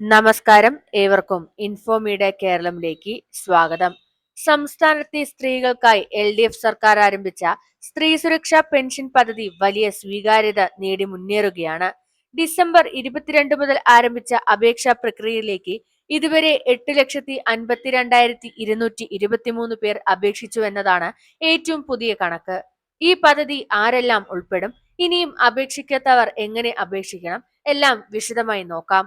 നമസ്കാരം ഏവർക്കും ഇൻഫോമീഡിയ കേരളത്തിലേക്ക് സ്വാഗതം. സംസ്ഥാനത്തെ സ്ത്രീകൾക്കായി എൽ ഡി എഫ് സർക്കാർ ആരംഭിച്ച സ്ത്രീ സുരക്ഷാ പെൻഷൻ പദ്ധതി വലിയ സ്വീകാര്യത നേടി മുന്നേറുകയാണ്. ഡിസംബർ ഇരുപത്തിരണ്ട് മുതൽ ആരംഭിച്ച അപേക്ഷാ പ്രക്രിയയിലേക്ക് ഇതുവരെ എട്ട് ലക്ഷത്തി അൻപത്തിരണ്ടായിരത്തി ഇരുന്നൂറ്റി ഇരുപത്തിമൂന്ന് പേർ അപേക്ഷിച്ചു എന്നതാണ് ഏറ്റവും പുതിയ കണക്ക്. ഈ പദ്ധതി ആരെല്ലാം ഉൾപ്പെടും? ഇനിയും അപേക്ഷിക്കാത്തവർ എങ്ങനെ അപേക്ഷിക്കണം? എല്ലാം വിശദമായി നോക്കാം.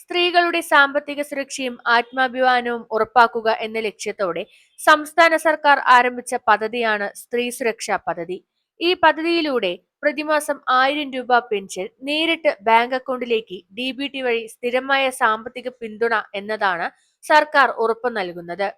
സ്ത്രീകളുടെ സാമ്പത്തിക സുരക്ഷയും ആത്മാഭിമാനവും ഉറപ്പാക്കുക എന്ന ലക്ഷ്യത്തോടെ സംസ്ഥാന സർക്കാർ ആരംഭിച്ച പദ്ധതിയാണ് സ്ത്രീ സുരക്ഷാ പദ്ധതി. ഈ പദ്ധതിയിലൂടെ പ്രതിമാസം ആയിരം രൂപ പെൻഷൻ നേരിട്ട് ബാങ്ക് അക്കൗണ്ടിലേക്ക് ഡി ബി ടി വഴി സ്ഥിരമായ സാമ്പത്തിക പിന്തുണ എന്നതാണ് സർക്കാർ ഉറപ്പു നൽകുന്നത്.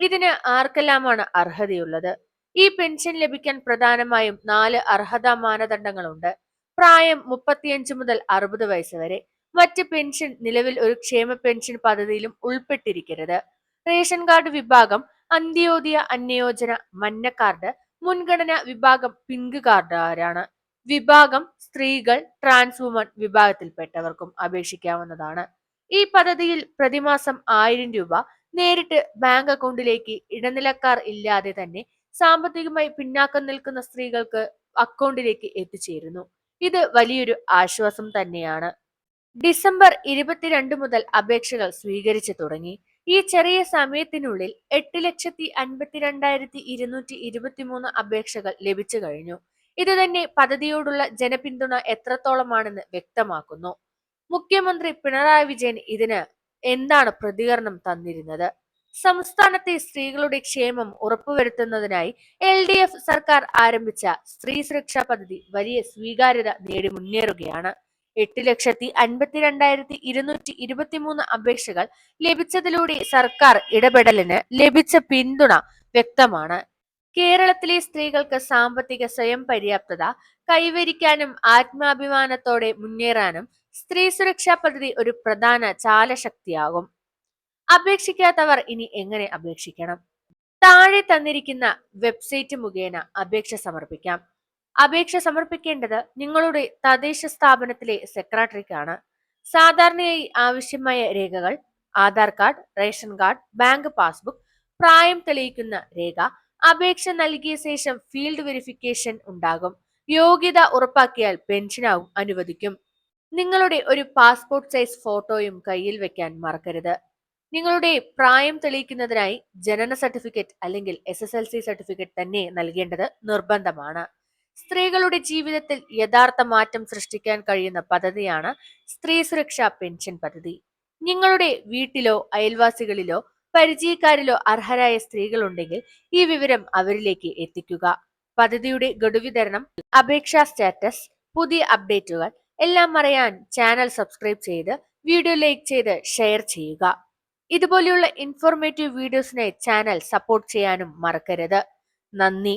ഇതിന് ആർക്കെല്ലാമാണ് അർഹതയുള്ളത്? ഈ പെൻഷൻ ലഭിക്കാൻ പ്രധാനമായും നാല് അർഹതാ മാനദണ്ഡങ്ങളുണ്ട്. പ്രായം മുപ്പത്തിയഞ്ച് മുതൽ അറുപത് വയസ്സ് വരെ. മറ്റ് പെൻഷൻ നിലവിൽ ഒരു ക്ഷേമ പെൻഷൻ പദ്ധതിയിലും ഉൾപ്പെട്ടിരിക്കരുത്. റേഷൻ കാർഡ് വിഭാഗം അന്ത്യോദയ അന്യോജന മഞ്ഞ കാർഡ് മുൻഗണന വിഭാഗം പിങ്ക് കാർഡുകാരാണ്. വിഭാഗം സ്ത്രീകൾ ട്രാൻസ് വുമൺ വിഭാഗത്തിൽപ്പെട്ടവർക്കും അപേക്ഷിക്കാവുന്നതാണ്. ഈ പദ്ധതിയിൽ പ്രതിമാസം ആയിരം രൂപ നേരിട്ട് ബാങ്ക് അക്കൗണ്ടിലേക്ക് ഇടനിലക്കാർ ഇല്ലാതെ തന്നെ സാമ്പത്തികമായി പിന്നാക്കം നിൽക്കുന്ന സ്ത്രീകൾക്ക് അക്കൗണ്ടിലേക്ക് എത്തിച്ചേരുന്നു. ഇത് വലിയൊരു ആശ്വാസം തന്നെയാണ്. ഡിസംബർ ഇരുപത്തിരണ്ട് മുതൽ അപേക്ഷകൾ സ്വീകരിച്ചു തുടങ്ങി. ഈ ചെറിയ സമയത്തിനുള്ളിൽ എട്ട് ലക്ഷത്തി അൻപത്തിരണ്ടായിരത്തി ഇരുന്നൂറ്റി ഇരുപത്തിമൂന്ന് അപേക്ഷകൾ ലഭിച്ചു കഴിഞ്ഞു. ഇത് തന്നെ പദ്ധതിയോടുള്ള ജനപിന്തുണ എത്രത്തോളമാണെന്ന് വ്യക്തമാക്കുന്നു. മുഖ്യമന്ത്രി പിണറായി വിജയൻ ഇതിന് എന്താണ് പ്രതികരണം തന്നിരുന്നത്? സംസ്ഥാനത്തെ സ്ത്രീകളുടെ ക്ഷേമം ഉറപ്പുവരുത്തുന്നതിനായി എൽ ഡി എഫ് സർക്കാർ ആരംഭിച്ച സ്ത്രീ സുരക്ഷാ പദ്ധതി വലിയ സ്വീകാര്യത നേടി മുന്നേറുകയാണ്. എട്ട് ലക്ഷത്തി അൻപത്തിരണ്ടായിരത്തി ഇരുന്നൂറ്റി ഇരുപത്തിമൂന്ന് അപേക്ഷകൾ ലഭിച്ചതിലൂടെ സർക്കാർ ഇടപെടലിന് ലഭിച്ച പിന്തുണ വ്യക്തമാണ്. കേരളത്തിലെ സ്ത്രീകൾക്ക് സാമ്പത്തിക സ്വയം പര്യാപ്തത കൈവരിക്കാനും ആത്മാഭിമാനത്തോടെ മുന്നേറാനും സ്ത്രീ സുരക്ഷാ പദ്ധതി ഒരു പ്രധാന ചാലശക്തിയാകും. അപേക്ഷിക്കാത്തവർ ഇനി എങ്ങനെ അപേക്ഷിക്കണം? താഴെ തന്നിരിക്കുന്ന വെബ്സൈറ്റ് മുഖേന അപേക്ഷ സമർപ്പിക്കാം. അപേക്ഷ സമർപ്പിക്കേണ്ടത് നിങ്ങളുടെ തദ്ദേശ സ്ഥാപനത്തിലെ സെക്രട്ടറിക്കാണ്. സാധാരണയായി ആവശ്യമായ രേഖകൾ Aadhaar card ration card bank passbook പ്രായം തെളിയിക്കുന്ന രേഖ അപേക്ഷ നൽകിയ ശേഷം ഫീൽഡ് വെരിഫിക്കേഷൻ ഉണ്ടാകും. യോഗ്യത ഉറപ്പാക്കിയാൽ പെൻഷനാവും അനുവദിക്കും. നിങ്ങളുടെ ഒരു പാസ്പോർട്ട് സൈസ് ഫോട്ടോയും കയ്യിൽ വെക്കാൻ മറക്കരുത്. നിങ്ങളുടെ പ്രായം തെളിയിക്കുന്നതിനായി ജനന സർട്ടിഫിക്കറ്റ് അല്ലെങ്കിൽ എസ് സർട്ടിഫിക്കറ്റ് തന്നെ നൽകേണ്ടത് നിർബന്ധമാണ്. സ്ത്രീകളുടെ ജീവിതത്തിൽ യഥാർത്ഥ മാറ്റം സൃഷ്ടിക്കാൻ കഴിയുന്ന പദ്ധതിയാണ് സ്ത്രീ സുരക്ഷാ പെൻഷൻ പദ്ധതി. നിങ്ങളുടെ വീട്ടിലോ അയൽവാസികളിലോ പരിചയക്കാരിലോ അർഹരായ സ്ത്രീകളുണ്ടെങ്കിൽ ഈ വിവരം അവരിലേക്ക് എത്തിക്കുക. പദ്ധതിയുടെ ഗഡുവിതരണം അപേക്ഷാ സ്റ്റാറ്റസ് പുതിയ അപ്ഡേറ്റുകൾ എല്ലാം അറിയാൻ ചാനൽ സബ്സ്ക്രൈബ് ചെയ്ത് വീഡിയോ ലൈക്ക് ചെയ്ത് ഷെയർ ചെയ്യുക. ഇതുപോലെയുള്ള ഇൻഫോർമേറ്റീവ് വീഡിയോസിനായി ചാനൽ സപ്പോർട്ട് ചെയ്യാനും മറക്കരുത്. നന്ദി.